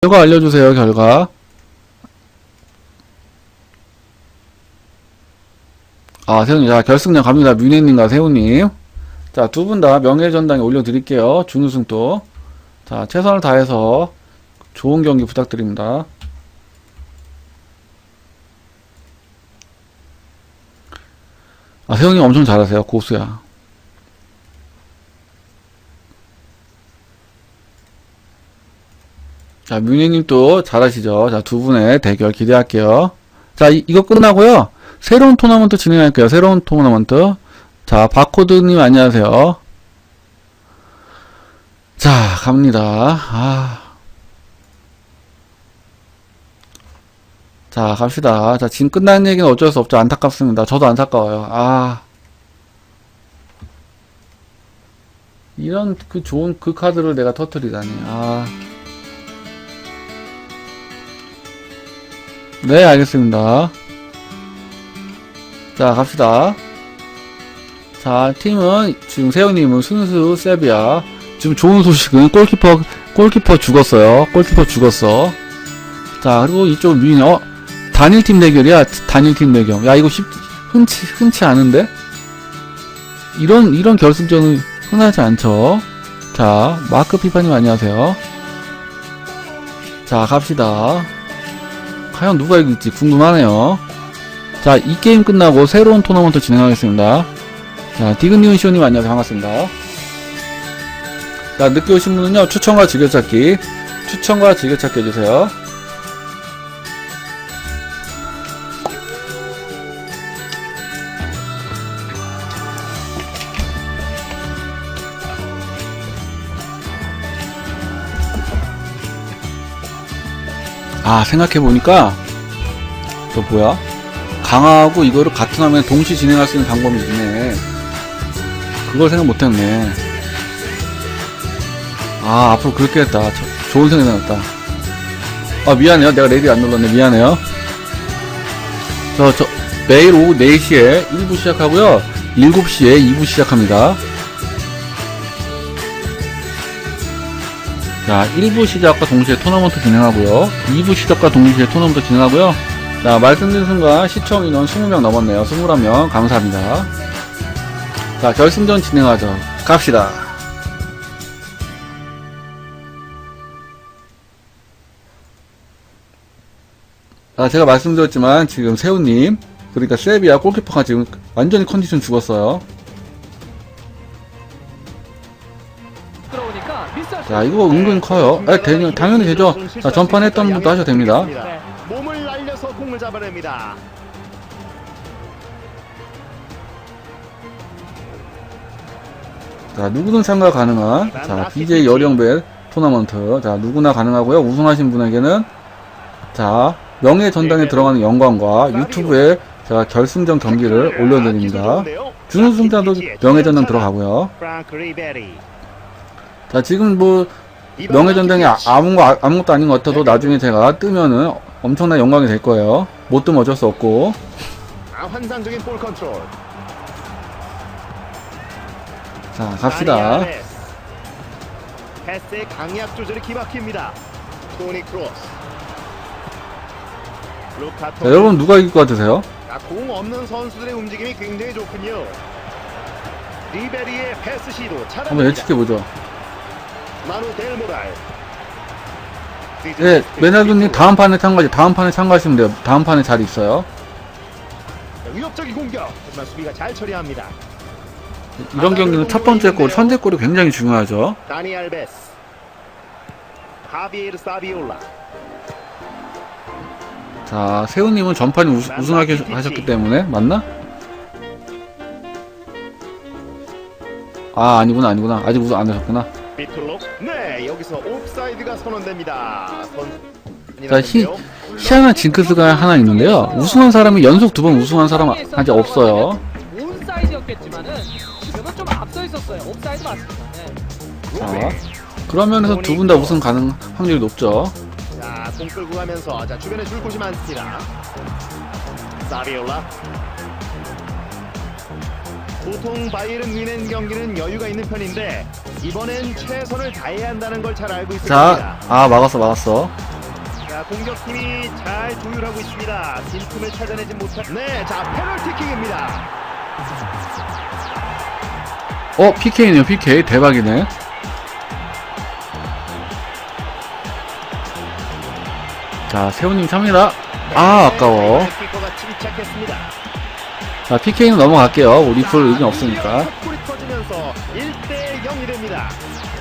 결과 알려주세요, 결과. 아, 세훈님. 자, 결승전 갑니다. 뮤네님과 세훈님. 자, 두 분 다 명예전당에 올려드릴게요. 준우승 또. 자, 최선을 다해서 좋은 경기 부탁드립니다. 아, 세훈님 엄청 잘하세요. 고수야. 자, 뮤니님 또 잘하시죠? 자, 두 분의 대결 기대할게요. 자, 이, 이거 끝나고요. 새로운 토너먼트 진행할게요. 새로운 토너먼트. 자, 바코드님 안녕하세요. 자, 갑니다. 아. 자, 갑시다. 자, 지금 끝난 얘기는 어쩔 수 없죠. 안타깝습니다. 저도 안타까워요. 아. 이런 그 좋은 그 카드를 내가 터뜨리다니. 아. 네, 알겠습니다. 자, 갑시다. 자, 팀은 지금 세영님은 순수 세비야. 지금 좋은 소식은 골키퍼 골키퍼 죽었어요. 골키퍼 죽었어. 자, 그리고 이쪽 미인 어 단일팀 대결이야. 단일팀 대결. 야, 이거 쉽 흔치 흔치 않은데? 이런 이런 결승전은 흔하지 않죠. 자, 마크 피파님 안녕하세요. 자, 갑시다. 과연 누가 이길지 궁금하네요. 자, 이 게임 끝나고 새로운 토너먼트 진행하겠습니다. 자, 디그니온 시오님 안녕하세요. 반갑습니다. 자, 늦게 오신 분은요, 추천과 즐겨찾기. 추천과 즐겨찾기 해주세요. 아, 생각해보니까, 저 뭐야? 강화하고 이거를 같은 화면에 동시 진행할 수 있는 방법이 있네. 그걸 생각 못했네. 아, 앞으로 그렇게 했다. 저- 좋은 생각이 났다. 아, 미안해요. 내가 레디 안 눌렀네. 미안해요. 저, 저, 매일 오후 4시에 1부 시작하고요. 7시에 2부 시작합니다. 자, 1부 시작과 동시에 토너먼트 진행하고요. 2부 시작과 동시에 토너먼트 진행하고요. 자, 말씀드린 순간 시청 인원 20명 넘었네요. 21명. 감사합니다. 자, 결승전 진행하죠. 갑시다. 자, 제가 말씀드렸지만 지금 세훈님, 그러니까 세비야 골키퍼가 지금 완전히 컨디션 죽었어요. 자, 이거 은근 커요. 아, 대, 당연히 되죠. 자, 전판 했던 분도 하셔도 됩니다. 네. 몸을 날려서 공을 잡아냅니다. 자, 누구든 참가 가능한 자, BJ 여령벨 토너먼트. 자, 누구나 가능하고요. 우승하신 분에게는 자, 명예 전당에 들어가는 영광과 유튜브에 제가 결승전 경기를 올려드립니다. 준우승자도 명예 전당 들어가고요. 자, 지금 뭐 명예 전당이 아- 아무 거 아무것도 아닌 것 같아도 나중에 제가 뜨면은 엄청난 영광이 될 거예요. 못 뜨면 어쩔 수 없고. 아, 환상적인 볼 컨트롤. 자, 갑시다. 패스의 강약 조절이 기막힙니다. 토니 크로스. 자. 여러분 누가 이길 것 같으세요? 아, 공 없는 선수들의 움직임이 굉장히 좋군요. 리베리의 패스 시도 한번 차단합니다. 예측해 보죠. 마누 델 모랄. 네, 메나두님 다음 판에 참가지. 다음 판에 참가하시면 돼요. 다음 판에 자리 있어요. 위협적인 공격. 하지만 수비가 잘 처리합니다. 이런 경기는 첫 번째 골, 선제골이 굉장히 중요하죠. 다니 알베스. 하비에르 사비올라. 자, 세훈님은 우승, 우승하게 하셨기 때문에 맞나? 아, 아니구나, 아니구나. 아직 우승 안 하셨구나. 비틀로. 네, 여기서 옵사이드가 선언됩니다. 선. 자, 희, 희한한 징크스가 하나 있는데요. 우승한 사람이 연속 두 번 우승한 사람 아직 없어요. 맞습니다. 네. 자, 그런 면에서 두 분 다 우승 가능 확률이 높죠. 자, 공 끌고 가면서 자 주변에 줄 곳이 많습니다. 사비올라. 보통 바이에른 뮌헨 경기는 여유가 있는 편인데 이번엔 최선을 다해야 한다는 걸 잘 알고 있을 겁니다. 자, 아, 막았어, 막았어. 자, 공격팀이 잘 조율하고 있습니다. 빈틈을 찾아내지 못한. 네, 자 페널티킥입니다. 어, PK네요, PK. 대박이네. 자, 세훈님 찹니다. 아, 아까워. 키퍼가 침착했습니다. 자, PK는 넘어갈게요. 우리 풀 의견 없으니까. 골이 터지면서 1대 0이 됩니다.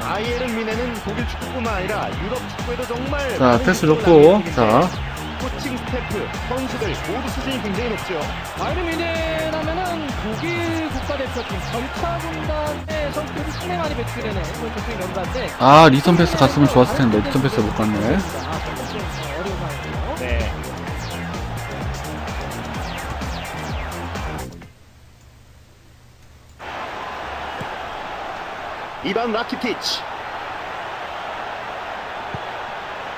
바이에른 뮌헨은 독일 축구뿐만 아니라 유럽 축구에도 정말 자, 많은 패스 좋고, 남긴 팀인데 자. 코칭 스태프, 선수들 모두 수준이 굉장히 높죠. 바이에른 뮌헨 하면은 독일 국가대표팀 전차 군단의 선수들이 상당히 많이 배출되는 그런 전투의 명단인데 아, 리턴 패스 갔으면 좋았을 텐데, 리턴 패스 못 갔네. 아, 이반 라키티치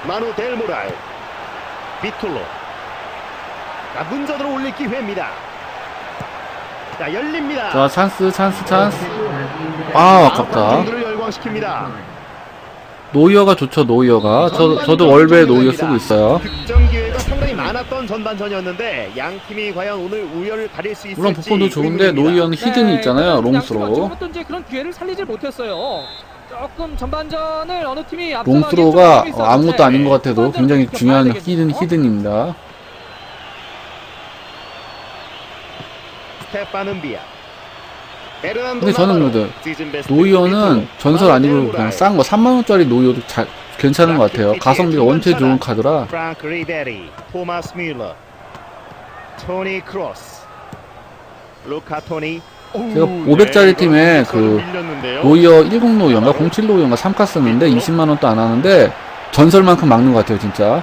마누 델모랄 비톨로 자 문전으로 올릴 기회입니다 자 열립니다 자, 찬스, 찬스, 찬스. 아, 아깝다. 노이어가 좋죠, 노이어가. 저, 저도 월베 노이어 쓰고 있어요. 많았던 전반전이었는데 양 팀이 과연 오늘 우열을 가릴 수 있을지 물론 부폰도 좋은데, 의문입니다. 노이어는 히든이 있잖아요, 네, 롱스로. 또 이제 그런 기회를 살리질 못했어요. 조금 전반전을 어느 팀이 롱스로가 어, 아무것도 아닌 것 같아도 굉장히 중요한 히든, 히든입니다. 베르난도 근데 저는 그래도 노이어는 전설 아니고 그냥 싼 거 3만원짜리 노이어도 잘, 괜찮은 것 같아요. 가성비가 원체 좋은 카드라. 제가 500짜리 팀에 그 노이어 10 노이어인가 07 노이어인가 3카 쓰는데 20만 원도 안 하는데 전설만큼 막는 것 같아요, 진짜.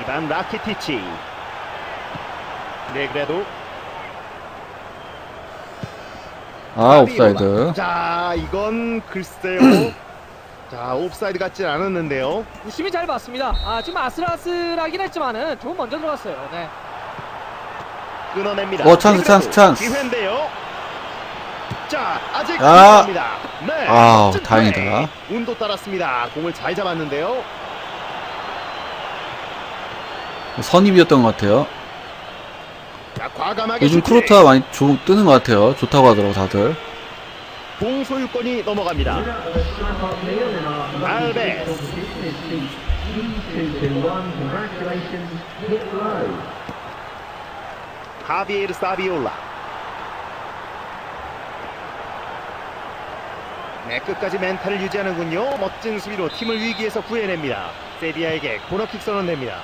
이반 라키티치 네그레도 아, 옵사이드. 자 이건 글쎄요 자 옵사이드 같진 않았는데요 유심히 잘 봤습니다. 아 지금 아슬아슬하긴 했지만은 조금 먼저 들어갔어요. 네. 끊어냅니다 어, 찬스, 찬스, 찬스. 기회인데요 자 아직 아. 기회입니다 네 아우, 멋진 다행이다. 운도 따랐습니다 공을 잘 잡았는데요 선입이었던 것 같아요. 자 과감하게 요즘 슈팅. 크로트가 많이 조, 뜨는 것 같아요. 좋다고 하더라고, 다들. 공 소유권이 넘어갑니다. 알베스 하비에르 사비올라 네, 끝까지 멘탈을 유지하는군요. 멋진 수비로 팀을 위기에서 구해냅니다. 세비야에게 코너킥 선언됩니다.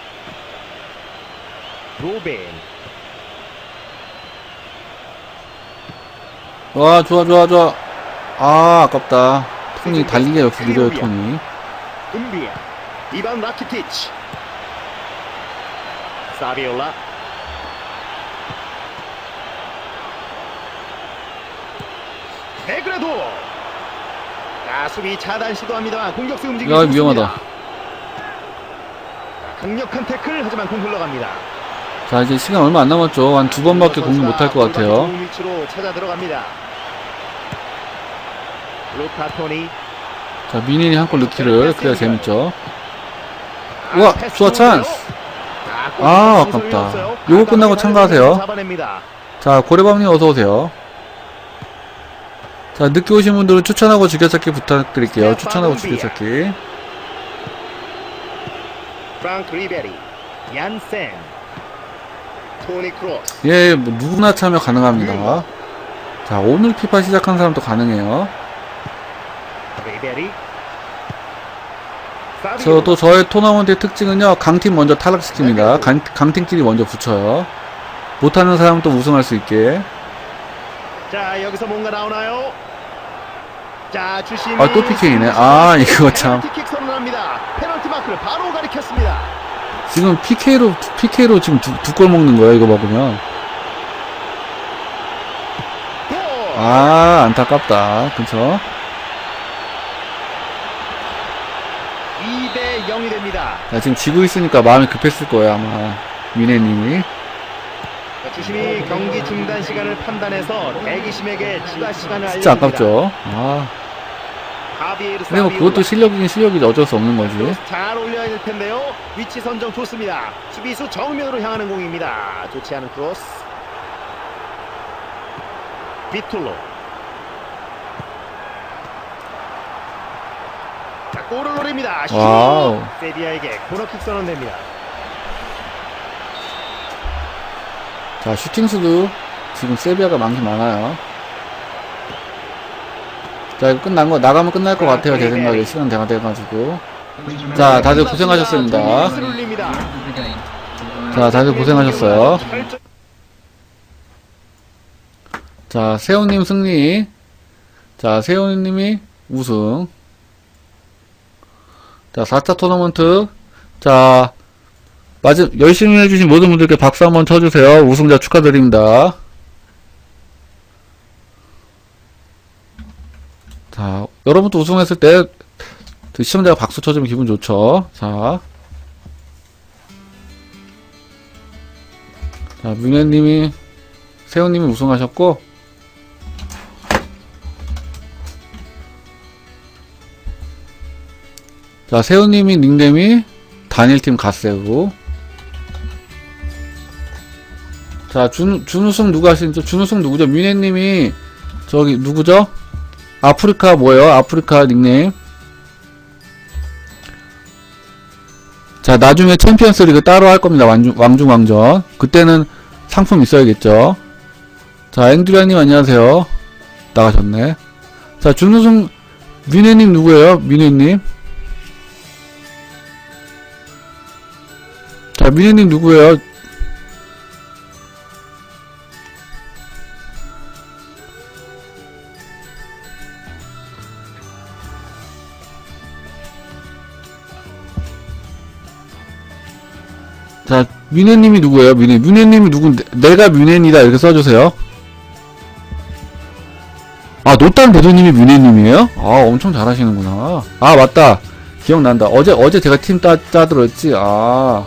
로벤 와, 좋아, 좋아, 좋아. 아, 아깝다. 톤이 달리기가 역시 느려요, 톤이. 은비야 이반 라키티치 사비올라 네그레도 자 수비 차단 시도합니다만 공격수 움직임이 야, 좋습니다. 위험하다. 자, 강력한 태클 하지만 공 흘러갑니다 자, 이제 시간 얼마 안 남았죠. 한 두 번밖에 공격 못할 것 같아요. 위치로 찾아 들어갑니다 자, 미니니 한골 넣기를. 그래야 재밌죠. 아, 우와, 좋아, 좋은데요? 찬스. 아, 아, 골 아깝다. 요거 끝나고 참가하세요. 자, 고래밤님 어서오세요. 자, 늦게 오신 분들은 추천하고 즐겨찾기 부탁드릴게요. 추천하고 즐겨찾기. 크로스, 예, 뭐 누구나 참여 가능합니다. 자, 오늘 피파 시작한 사람도 가능해요. 저도 저의 토너먼트의 특징은요, 강팀 먼저 탈락시킵니다. 강, 강팀끼리 먼저 붙여요. 못하는 사람은 또 우승할 수 있게. 자 여기서 뭔가 나오나요? 자 주심이 아, 또 PK네. 아, 이거 참. 지금 PK로, PK로 지금 두, 두 골 먹는 거예요, 이거 먹으면. 골! 아, 안타깝다. 그쵸? 2대 0이 됩니다. 자, 지금 지고 있으니까 마음이 급했을 거예요, 아마. 미네님이. 자, 주심이 경기 중단 시간을 판단해서 대기심에게 추가 시간을 진짜. 아깝죠. 아, 근데 뭐 그것도 실력이긴 실력이지 어쩔 수 없는 거지. 잘 올려야 될 텐데요. 위치 선정 좋습니다. 수비수 정면으로 향하는 공입니다. 좋지 않은 크로스. 비툴로. 자, 골을 노립니다. 슛! 와우. 세비야에게 코너킥 선언됩니다. 자, 슈팅 수도 지금 세비야가 많긴 많아요. 자, 이거 끝난 거, 나가면 끝날 것 같아요. 제 생각에. 시간 대가 돼가지고. 자, 다들 고생하셨습니다. 자, 다들 고생하셨어요. 자, 세훈님 승리. 자, 세훈님이 우승. 자, 4차 토너먼트. 자, 마지, 열심히 해주신 모든 분들께 박수 한번 쳐주세요. 우승자 축하드립니다. 자, 여러분도 우승했을 때, 그 시청자가 박수 쳐주면 기분 좋죠. 자. 자, 문현님이, 세훈님이 우승하셨고, 자, 세훈님이 닉네임이 단일팀 갓세우. 자, 준, 준우승 누가 하시죠? 준우승 누구죠? 미네님이, 저기, 누구죠? 아프리카 뭐예요? 아프리카 닉네임. 자, 나중에 챔피언스 리그 따로 할 겁니다. 왕중, 왕중 왕전. 그때는 상품 있어야겠죠. 자, 앵두리아님 안녕하세요. 나가셨네. 자, 준우승, 미네님 누구예요? 미네님. 자, 미네님 누구예요? 자, 미네님이 누구예요? 미네. 미네님이 누군데? 내가 미네니다. 이렇게 써주세요. 아, 노땅 대도님이 미네님이에요? 아, 엄청 잘하시는구나. 아, 맞다. 기억난다. 어제, 어제 제가 팀 따, 짜들었지? 아.